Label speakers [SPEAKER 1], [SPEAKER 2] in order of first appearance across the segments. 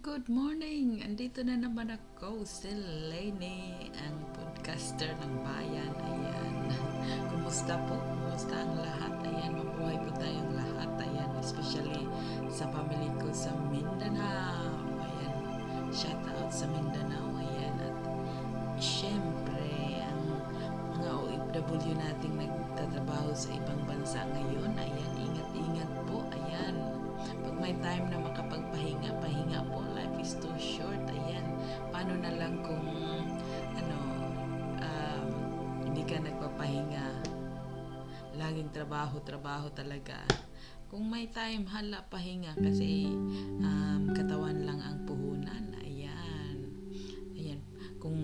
[SPEAKER 1] good morning! Andito na naman ako, si Lenny, ang podcaster ng bayan. Ayan. Kumusta po? Kumusta ang lahat? Ayan, mabuhay po tayong lahat. Ayan, especially sa family ko sa Mindanao. Ayan, shout out sa Mindanao. Ayan, at syempre, ang mga OFW nating nagtatrabaho sa ibang bansa ngayon. Ayan, may time na makapagpahinga, pahinga po. Life is too short. Ayan. Paano na lang kung ano, um, hindi ka nagpapahinga. Laging trabaho, trabaho talaga. Kung may time, hala, pahinga. Kasi um, katawan lang ang puhunan. Ayan. Ayan. Kung,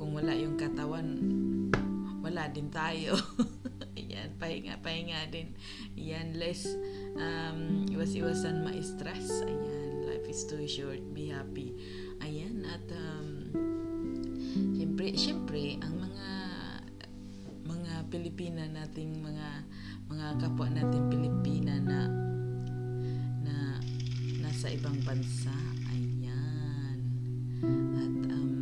[SPEAKER 1] kung wala yung katawan, wala din tayo. Ayan, pahinga, pahinga din. Ayan, less um, iwas-iwasan ma-stress. Ayan, life is too short. Be happy. Ayan, at um, syempre, syempre, ang mga mga Pilipina nating mga mga kapwa nating Pilipina na na nasa ibang bansa. Ayan. At um,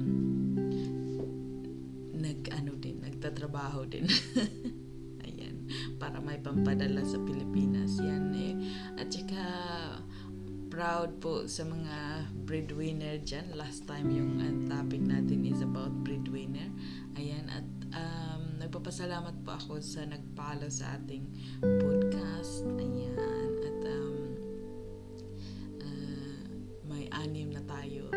[SPEAKER 1] nag ano din, nagtatrabaho din. May pampadala sa Pilipinas yan eh. At saka proud po sa mga breadwinner dyan. Last time yung uh, topic natin is about breadwinner. Ayan, at um, nagpapasalamat po ako sa nagpalo sa ating podcast. Ayan, at um, uh, may anim na tayo.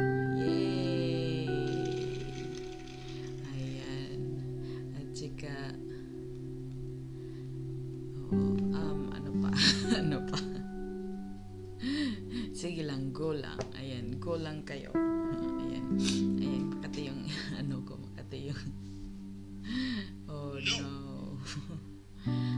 [SPEAKER 1] Go lang kayo. Ayan. Ayan, makati yung, ano ko, makati yung, oh no.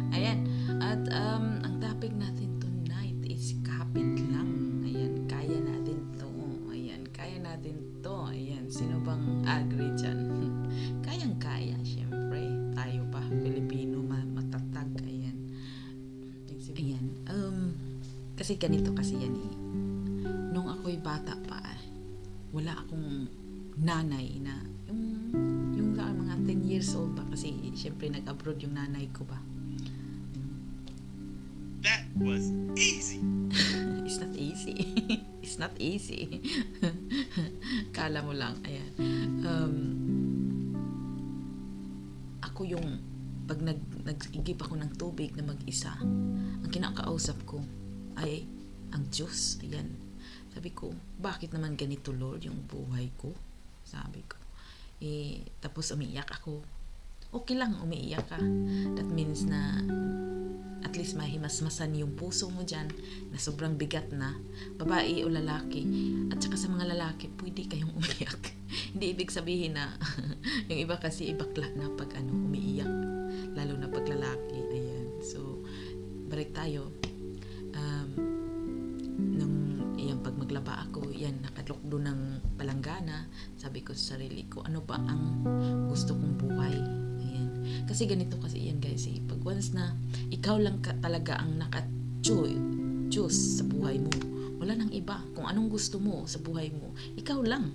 [SPEAKER 1] Ayan, at um, ang topic natin tonight is kapit lang. Ayan, kaya natin to. Ayan, kaya natin to. Ayan, sino bang agree dyan? Kayang-kaya, syempre. Tayo pa, Pilipino, ma- matatag. Ayan. Ayan, um, kasi ganito kasi yan eh. Akong nanay na yung yung sa mga 10 years old ba kasi syempre nag-abroad yung nanay ko ba.
[SPEAKER 2] That was easy.
[SPEAKER 1] It's not easy. It's not easy. Kala mo lang. Ayan. Um, ako yung pag nag, nag-igip ako ng tubig na mag-isa, ang kinakausap ko ay ang Diyos. Ayan. Sabi ko, bakit naman ganito Lord yung buhay ko? Sabi ko. Eh, tapos umiiyak ako. Okay lang, umiiyak ka. That means na at least mahimasmasan yung puso mo dyan na sobrang bigat na, babae o lalaki. At saka sa mga lalaki, pwede kayong umiyak. Hindi ibig sabihin na yung iba kasi ibakla na pag ano, umiiyak. Lalo na pag lalaki. Ayan. So, balik tayo. Nung maglaba ako, yan, nakatlok doon ng palanggana, sabi ko sa sarili ko, ano ba ang gusto kong buhay? Ayan. Kasi ganito kasi yan guys, eh. pag once na ikaw lang ka, talaga ang naka-choose sa buhay mo, wala nang iba. Kung anong gusto mo sa buhay mo, ikaw lang.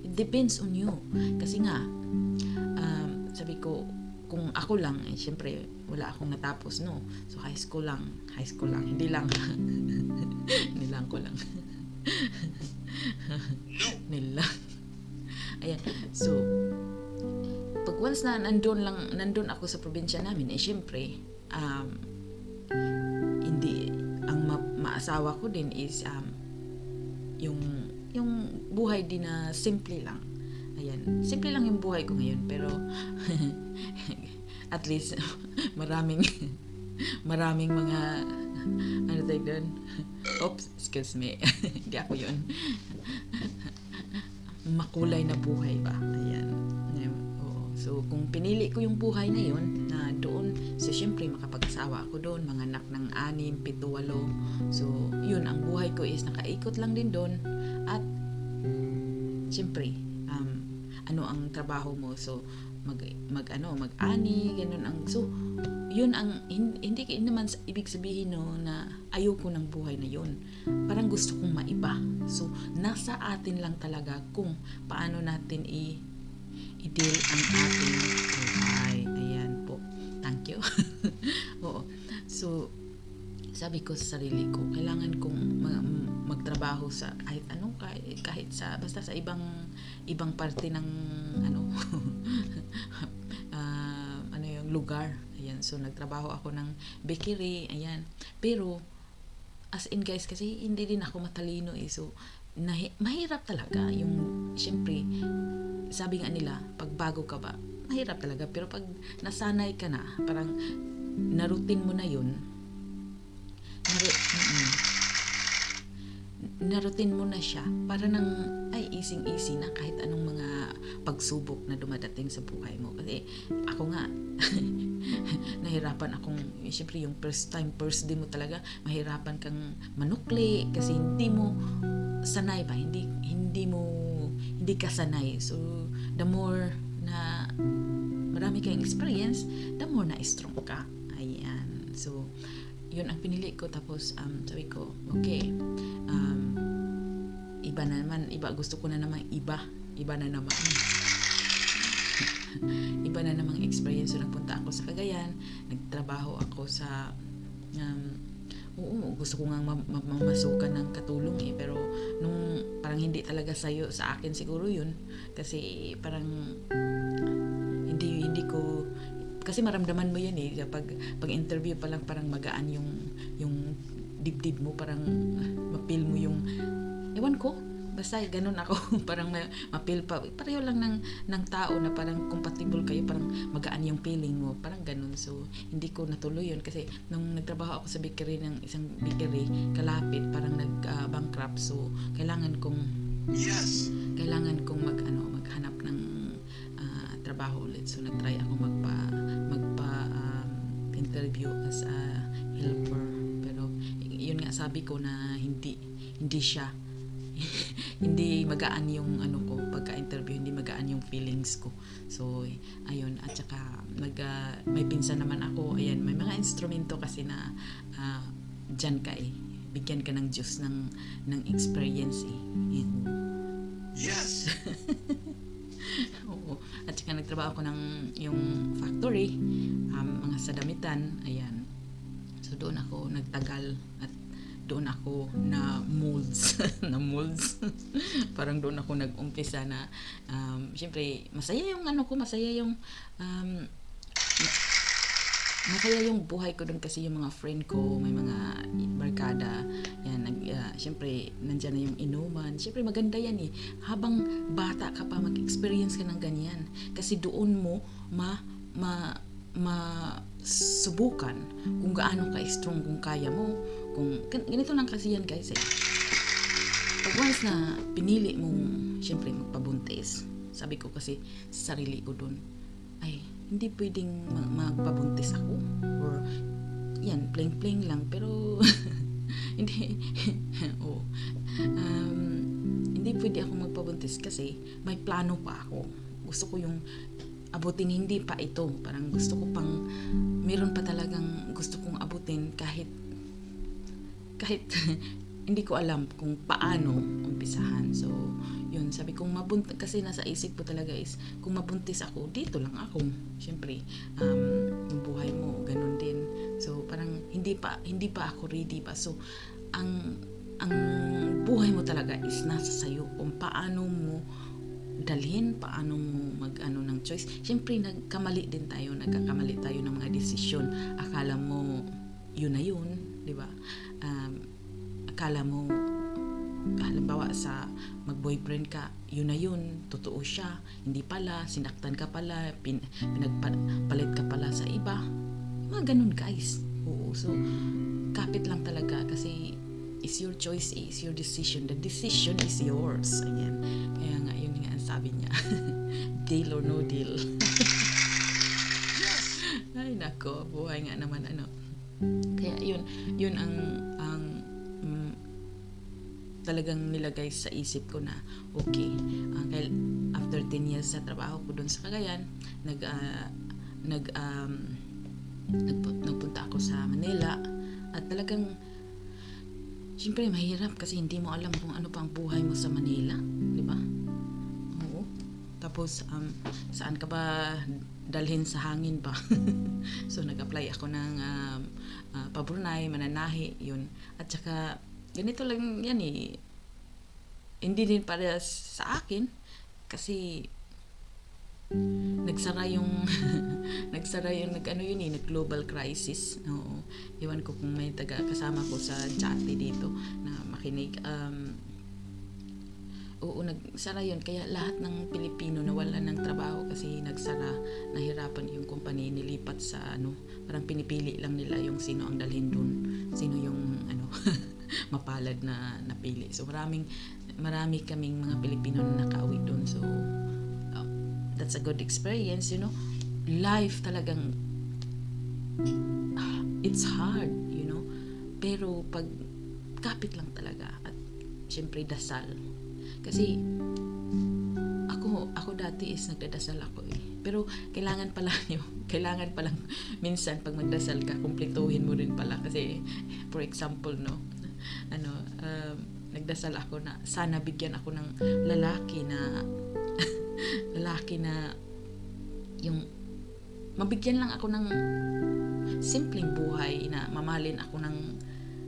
[SPEAKER 1] It depends on you. Kasi nga, um, sabi ko, kung ako lang, eh, syempre, wala akong natapos, no? So, high school lang. High school lang. Hindi lang. Hindi lang ko lang.
[SPEAKER 2] No.
[SPEAKER 1] Nila. Ayan. So, pag once na nandun lang, nandun ako sa probinsya namin, eh, syempre, um, hindi, ang ma- maasawa ko din is, um, yung, yung buhay din na simple lang. Ayan. Simple lang yung buhay ko ngayon, pero, at least, maraming, maraming mga, ano tawag doon? Oops, excuse me. Hindi ako yun. Makulay na buhay ba? Ayan. Oo. So, kung pinili ko yung buhay na yun, na doon, so, syempre, makapag-asawa ako doon, mga anak ng anim, pito, walo. So, yun, ang buhay ko is nakaikot lang din doon. At, syempre, um, ano ang trabaho mo? So, mag, mag ano, mag-ani, ganun ang, so, yun ang, hin- hindi, hindi naman ibig sabihin no, na ayoko ng buhay na yun. Parang gusto kong maiba. So, nasa atin lang talaga kung paano natin i- i-deal ang ating buhay. Ayan po. Thank you. Oo. So, sabi ko sa sarili ko, kailangan kong ma- magtrabaho sa kahit anong kahit, kahit sa basta sa ibang ibang parte ng ano lugar. Ayan, so nagtrabaho ako ng bakery, ayan. Pero as in guys kasi hindi din ako matalino eh. So nahi- mahirap talaga yung syempre sabi nga nila pag bago ka ba mahirap talaga pero pag nasanay ka na parang narutin mo na yun naru- mm, narutin mo na siya. Para nang ay easy easy na kahit anong mga pagsubok na dumadating sa buhay mo. Kasi ako nga nahirapan akong syempre yung first time first day mo talaga mahirapan kang manukli kasi hindi mo sanay ba? Hindi hindi mo hindi ka sanay. So the more na marami kang experience the more na strong ka. Ayan. So yun ang pinili ko tapos um, sabi ko okay um, iba na naman iba gusto ko na naman iba iba na naman. Iba na namang experience so nagpunta ako sa Cagayan nagtrabaho ako sa um, oo gusto ko nga ma- ma- mamasukan ng katulong eh pero nung parang hindi talaga sayo sa akin siguro yun kasi parang kasi maramdaman mo yan eh pag pag interview pa lang parang magaan yung yung dibdib mo parang mapil mo yung ewan ko basta ganun ako parang ma- mapil pa pareho lang ng ng tao na parang compatible kayo parang magaan yung feeling mo parang ganun so hindi ko natuloy yun kasi nung nagtrabaho ako sa bakery ng isang bakery kalapit parang nag ah, bankrupt so kailangan kong
[SPEAKER 2] Yes.
[SPEAKER 1] kailangan kong mag ano maghanap ng ah, trabaho ulit. So nagtry ako magpa magpa um, interview as a helper. Pero yun nga sabi ko na hindi hindi siya hindi magaan yung ano ko pagka-interview hindi magaan yung feelings ko. So ayun at saka nag ah, may pinsan naman ako. Ayan may mga instrumento kasi na ah, dyan ka eh. Bigyan ka ng Diyos ng ng experience eh.
[SPEAKER 2] Yes.
[SPEAKER 1] Oo. At saka nagtrabaho ako ng yung factory, um, mga sadamitan, ayan. So doon ako nagtagal at doon ako na molds, na molds. Parang doon ako nag-umpisa na um, syempre masaya yung ano ko, masaya yung um, masaya yung buhay ko doon kasi yung mga friend ko, may mga barkada, yan, nag, ah, syempre, nandyan na yung inuman. Syempre, maganda yan eh. Habang bata ka pa, mag-experience ka ng ganyan. Kasi doon mo, ma, ma, ma, subukan kung gaano ka strong, kung kaya mo. Kung, gan- ganito lang kasi yan guys eh. Pag once na pinili mong, syempre, magpabuntis, sabi ko kasi sa sarili ko doon, ay, hindi pwedeng ma- magpabuntis ako. Or, yan, plain-plain lang. Pero, hindi, oo. Um, hindi pwede ako magpabuntis kasi may plano pa ako. Gusto ko yung abutin hindi pa ito. Parang gusto ko pang, meron pa talagang gusto kong abutin kahit kahit hindi ko alam kung paano umpisahan. So, yun, sabi kong mabuntis, kasi nasa isip ko talaga is, kung mabuntis ako, dito lang ako. Siyempre, um, yung buhay mo, ganun din. So, parang hindi pa, hindi pa ako ready pa. So, ang, ang buhay mo talaga is nasa sayo kung paano mo dalhin, paano mo mag-ano ng choice. Siyempre, nagkamali din tayo, nagkakamali tayo ng mga desisyon. Akala mo, yun na yun, di ba? Um, akala mo halimbawa sa mag-boyfriend ka, yun na yun, totoo siya, hindi pala, sinaktan ka pala, pin, pinagpalit ka pala sa iba. Mga ganun guys. Oo, so, kapit lang talaga kasi it's your choice, it's your decision. The decision is yours. Ayan. Kaya nga, yun nga ang sabi niya. deal or no deal. Ay, nako, buhay nga naman ano. Kaya yun, yun ang ang mm, talagang nilagay sa isip ko na okay, kail- after 10 years sa trabaho ko doon sa Cagayan, nag ah, nag um, nagpu- nagpunta ako sa Manila at talagang Siyempre, mahirap kasi hindi mo alam kung ano pa ang buhay mo sa Manila. Di ba? Oo. Tapos, um, saan ka ba dalhin sa hangin pa? so, nag-apply ako ng um, uh, Pabrunay, Mananahi, yun. At saka, ganito lang yan eh. Hindi din para sa akin. Kasi, nagsara yung nagsara yung nag ano yun eh nag global crisis. Oo. Iwan ko kung may taga kasama ko sa chat dito na makinig. Um oo nagsara yun. Kaya lahat ng Pilipino nawalan ng trabaho kasi nagsara nahirapan yung company nilipat sa ano parang pinipili lang nila yung sino ang dalhin dun. Sino yung ano mapalad na napili. So maraming marami kaming mga Pilipino na nakauwi dun. So uh, that's a good experience you know. Life talagang it's hard you know. Pero pag kapit lang talaga at syempre dasal. Kasi ako ako dati is nagdadasal ako eh. Pero kailangan pala nyo kailangan palang minsan pag magdasal ka kumpletuhin mo rin pala. Kasi for example no nagdasal ako na sana bigyan ako ng lalaki na lalaki na yung mabigyan lang ako ng simpleng buhay na mamalin ako ng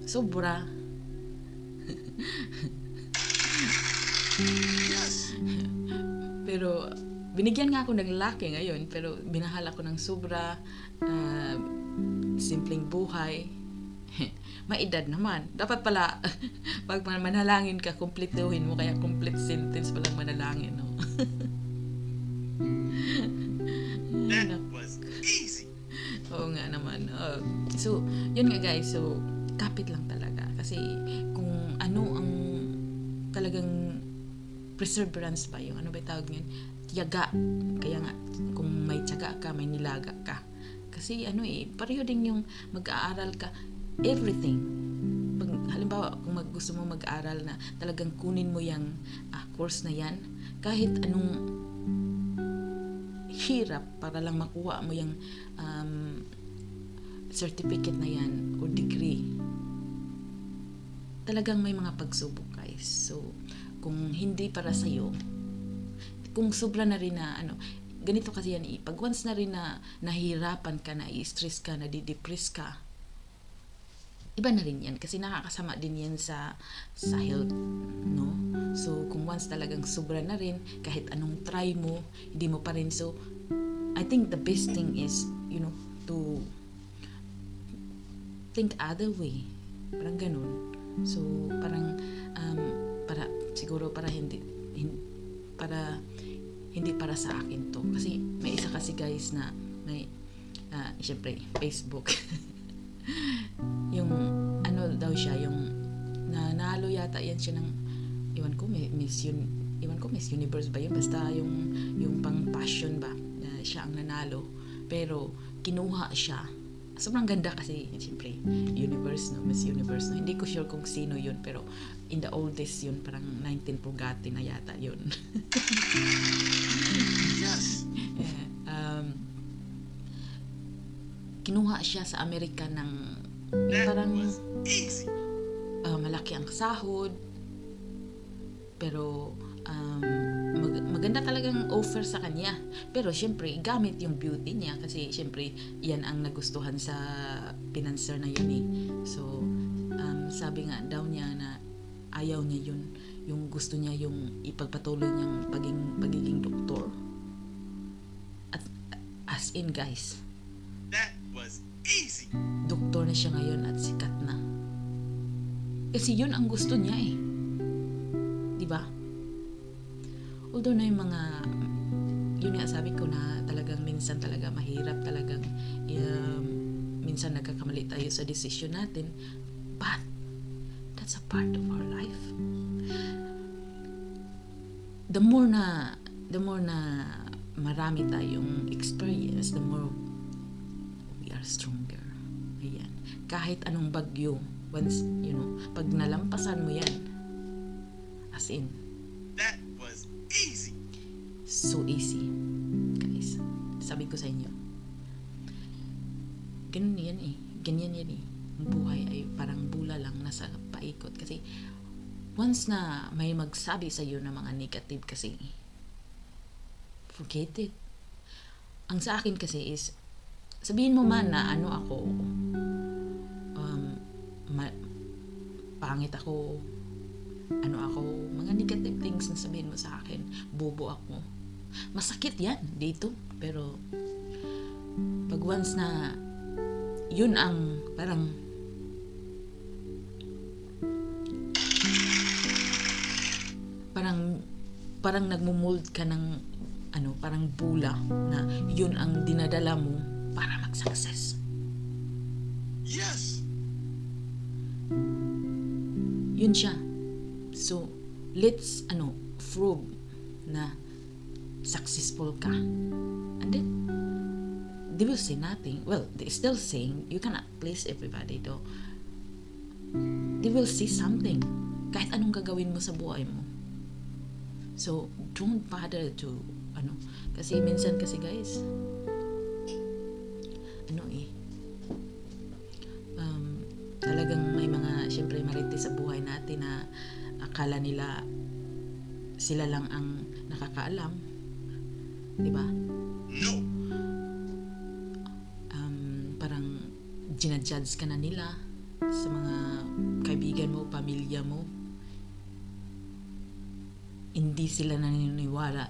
[SPEAKER 1] sobra. Pero binigyan nga ako ng lalaki ngayon pero binahal ako ng sobra ah, simpleng buhay maedad naman dapat pala pag man- manalangin ka kumpletuhin mo kaya complete sentence palang manalangin no
[SPEAKER 2] That was easy.
[SPEAKER 1] Oo nga naman. Oo. so, yun nga guys. So, kapit lang talaga. Kasi kung ano ang talagang perseverance ba yung ano ba tawag ngayon? Tiyaga. Kaya nga, kung may tiyaga ka, may nilaga ka. Kasi ano eh, pareho din yung mag-aaral ka. Everything. Pag, halimbawa, kung mag, gusto mo mag-aaral na talagang kunin mo yung ah, course na yan, kahit anong hirap para lang makuha mo yung um, certificate na yan o degree talagang may mga pagsubok guys so kung hindi para sa'yo kung sobra na rin na ano ganito kasi yan eh pag once na rin na nahihirapan ka na i-stress ka na di-depress ka iba na rin yan kasi nakakasama din yan sa sa health no? So kung once talagang sobra na rin kahit anong try mo hindi mo pa rin. So I think the best thing is you know to think other way. Parang ganun. So parang um, para siguro para hindi, hin- para hindi para sa akin to. Kasi may isa kasi guys na may ah, syempre Facebook yung ano daw siya yung nanalo yata yan siya ng iwan ko Miss Un iwan ko Miss Universe ba yun? Basta yung yung pang passion ba na siya ang nanalo. Pero kinuha siya. Sobrang ganda kasi siyempre universe no? Miss Universe no? Hindi ko sure kung sino yun pero in the oldest yun parang 19 Pugati na yata yun.
[SPEAKER 2] Yes.
[SPEAKER 1] Kinuha siya sa Amerika ng parang ah, malaki ang sahod. Pero um, mag- maganda talagang offer sa kanya. Pero syempre gamit yung beauty niya kasi syempre yan ang nagustuhan sa pinanser na yun eh. So um, sabi nga daw niya na ayaw niya yun yung gusto niya yung ipagpatuloy niyang paging, pagiging doktor. At as in guys. Doktor na siya ngayon at sikat na. Kasi yun ang gusto niya eh. Di ba? Although na yung mga, yun nga sabi ko na talagang minsan talaga mahirap talagang um, minsan nagkakamali tayo sa decision natin. But, that's a part of our life. The more na, the more na marami tayong experience, the more we are stronger. Ayan. Kahit anong bagyo, once, you know, pag nalampasan mo yan, as in,
[SPEAKER 2] That was easy.
[SPEAKER 1] so easy. Guys, sabi ko sa inyo, ganun yan eh. Ganyan yan eh. Ang buhay ay parang bula lang nasa paikot kasi once na may magsabi sa iyo ng mga negative kasi forget it. Ang sa akin kasi is sabihin mo man na ano ako pangit ako. Ano ako? Mga negative things na sabihin mo sa akin. Bobo ako. Masakit yan dito. Pero pag once na yun ang parang parang parang nagmumold ka ng ano parang bula na yun ang dinadala mo para mag-success yun siya. So let's ano prove na successful ka. And then they will say nothing. Well they still saying you cannot please everybody though. They will see something. Kahit anong gagawin mo sa buhay mo. So don't bother to ano kasi minsan kasi guys ano eh um, talagang syempre marites sa buhay natin na akala nila sila lang ang nakakaalam di ba
[SPEAKER 2] No.
[SPEAKER 1] um, parang ginajudge ka na nila sa mga kaibigan mo, pamilya mo. Hindi sila naniniwala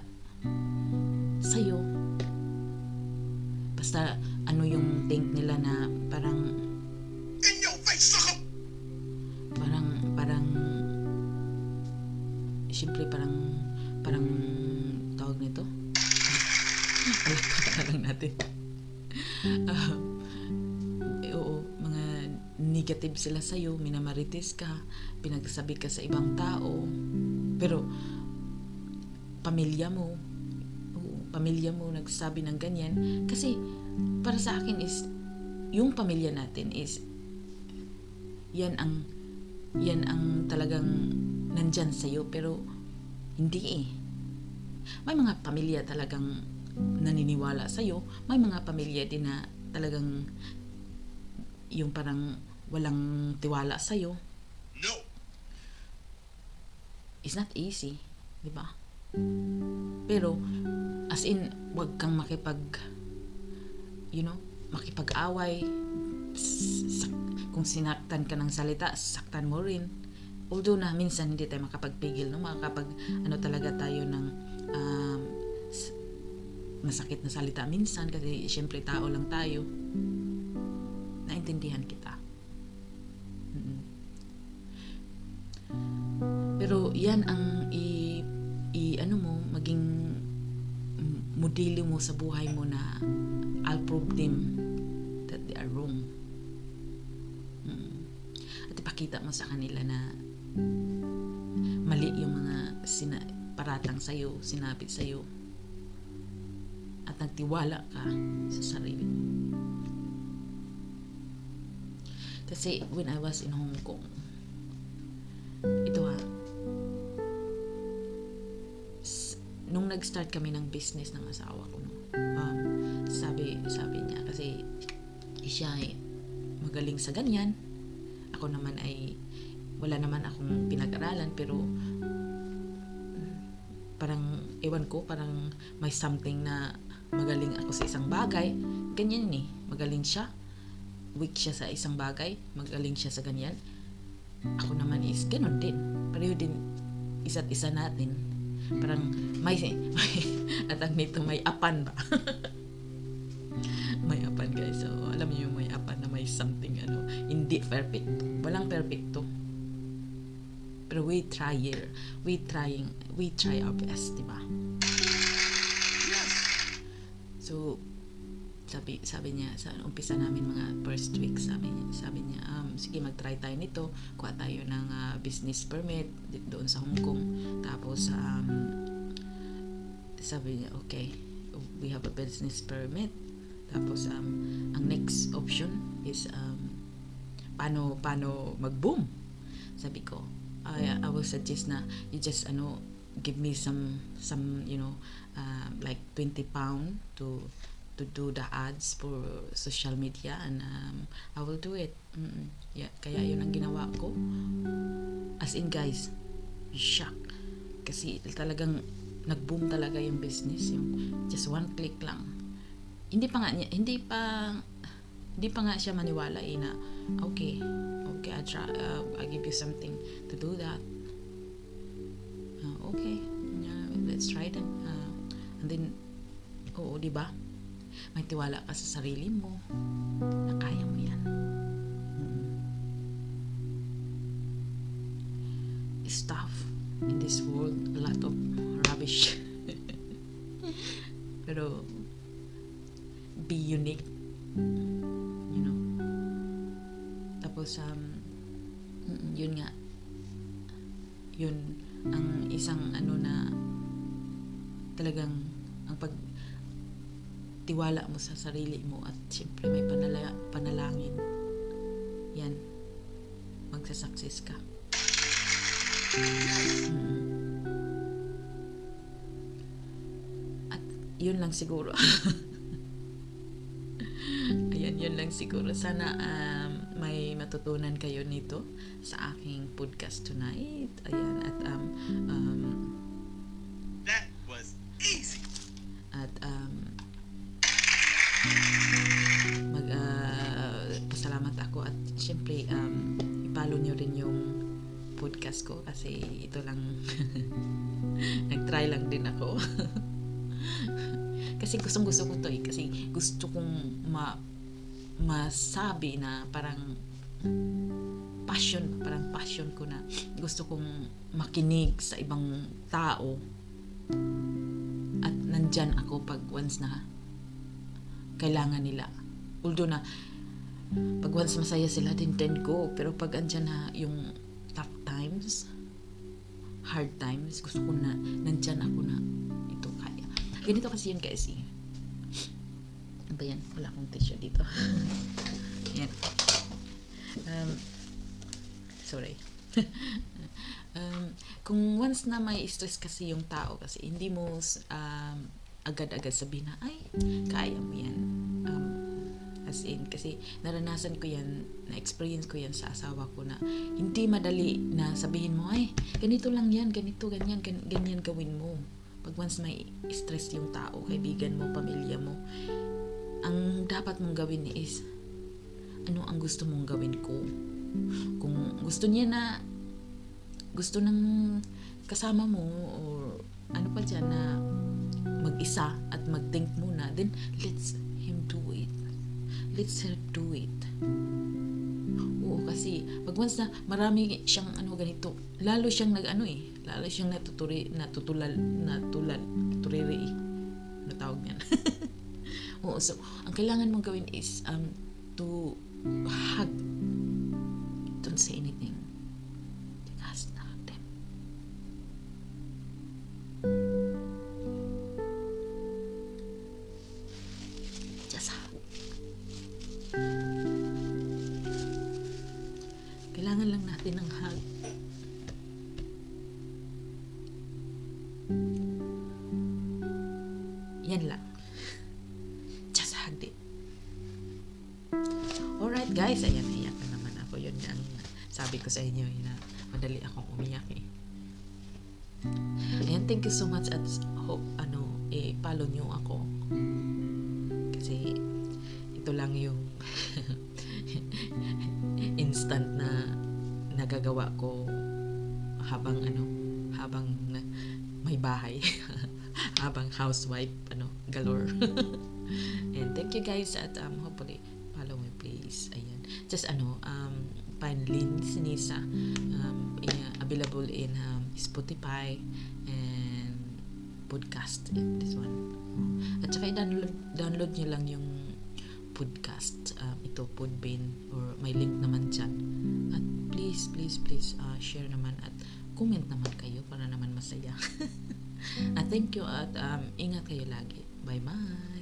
[SPEAKER 1] sa'yo. Basta ano yung think nila na parang sila sa'yo minamarites ka pinagsabi ka sa ibang tao. Pero pamilya mo oo, pamilya mo nagsabi ng ganyan. Kasi para sa akin is yung pamilya natin is yan ang yan ang talagang nandyan sa'yo pero hindi eh. May mga pamilya talagang naniniwala sa'yo. May mga pamilya din na talagang yung parang walang tiwala sa'yo.
[SPEAKER 2] No.
[SPEAKER 1] it's not easy di ba? Pero as in wag kang makipag you know makipag-away. Kung sinaktan ka ng salita saktan mo rin. Although na minsan hindi tayo makapagpigil no? Makakapag ano talaga tayo ng um, masakit na salita minsan kasi syempre tao lang tayo. Naintindihan kita yan ang i, i ano mo maging modelo mo sa buhay mo na I'll prove them that they are wrong Mm. at ipakita mo sa kanila na mali yung mga sina, paratang sa'yo, sinapit sa'yo at nagtiwala ka sa sarili mo. Kasi when I was in Hong Kong, ito ha, nung nag-start kami ng business ng asawa ko, no, um, sabi, sabi niya, kasi siya ay magaling sa ganyan, ako naman ay wala naman akong pinag-aralan pero parang ewan ko parang may something na magaling ako sa isang bagay. Ganyan ni magaling siya. Weak siya sa isang bagay. Magaling siya sa ganyan. Ako naman is ganun din. Pareho din isa't isa natin parang may, may at ang nito may apan ba? May apan guys. So alam niyo may apan na may something ano hindi perfect walang perfecto. Pero we try here. We trying we try our best di ba?
[SPEAKER 2] Yes.
[SPEAKER 1] So, sabi, sabi niya, sa umpisa namin mga first week, sabi niya, sabi niya um, sige mag-try tayo nito, kuha tayo ng ah, business permit doon sa Hong Kong. Tapos, um, sabi niya, okay, we have a business permit. Tapos, um, ang next option is, um, paano, paano mag-boom? Sabi ko, I, I will suggest na you just, ano, give me some, some, you know, uh, like 20 pound to to do the ads for social media and um, I will do it. Mm-mm. Yeah, kaya yun ang ginawa ko. As in guys, shock. Kasi talagang nag-boom talaga yung business. Yung just one click lang. Hindi pa nga, hindi pa, hindi pa nga siya maniwala eh na, okay, okay, I try, uh, I give you something to do that. Uh, okay, yeah, let's try then. Uh, and then, oo, di ba? May tiwala ka sa sarili mo na kaya mo yan. Mm. Stuff in this world, a lot of rubbish. Pero, be unique. You know? Tapos, um, mm, yun nga, yun ang isang ano na talagang ang pag tiwala mo sa sarili mo at siyempre may panala, panalangin. Yan. Magsasucess ka. At yun lang siguro. Ayan yun lang siguro. Sana um, may matutunan kayo nito sa aking podcast tonight. Ayan at um, um,
[SPEAKER 2] That was easy.
[SPEAKER 1] at um, podcast ko kasi ito lang nag-try lang din ako kasi gustong gusto ko to eh kasi gusto kong ma masabi na parang passion parang passion ko na gusto kong makinig sa ibang tao at nandyan ako pag once na kailangan nila. Although na pag once masaya sila, then go. Pero pag andyan na yung times, hard times, gusto ko na nandyan ako na ito kaya. Ganito kasi yun guys eh. Ano ba yan? Wala akong tissue dito. yan. Um, sorry. um, kung once na may stress kasi yung tao kasi hindi mo um, agad-agad sabihin na ay kaya mo yan kasi naranasan ko yan na-experience ko yan sa asawa ko na hindi madali na sabihin mo ay ganito lang yan ganito ganyan gan- ganyan gawin mo pag once may stress yung tao kaibigan mo pamilya mo ang dapat mong gawin is ano ang gusto mong gawin ko kung gusto niya na gusto ng kasama mo or ano pa dyan na mag-isa at mag-think muna, then let's him do it. Let's her do it. Oo, kasi pag once na marami siyang ano ganito, lalo siyang nag-ano eh, lalo siyang natuturi, natutulal, natulal, turiri eh. Ano tawag niyan? Oo, so, ang kailangan mong gawin is um, to hug. Don't say anything. Thank you so much at hope, ano, eh, follow nyo ako. Kasi, ito lang yung instant na nagagawa ko habang ano, habang may bahay. habang housewife, ano, galore. And thank you guys at um, hopefully follow me please. Ayan. Just ano, um, Panlin Sinisa um, available in um, Spotify and podcast eh, this one. At saka i-download download nyo lang yung podcast um, ito Podbean or may link naman dyan. At please please please uh, share naman at comment naman kayo para naman masaya. At thank you at um, ingat kayo lagi. Bye bye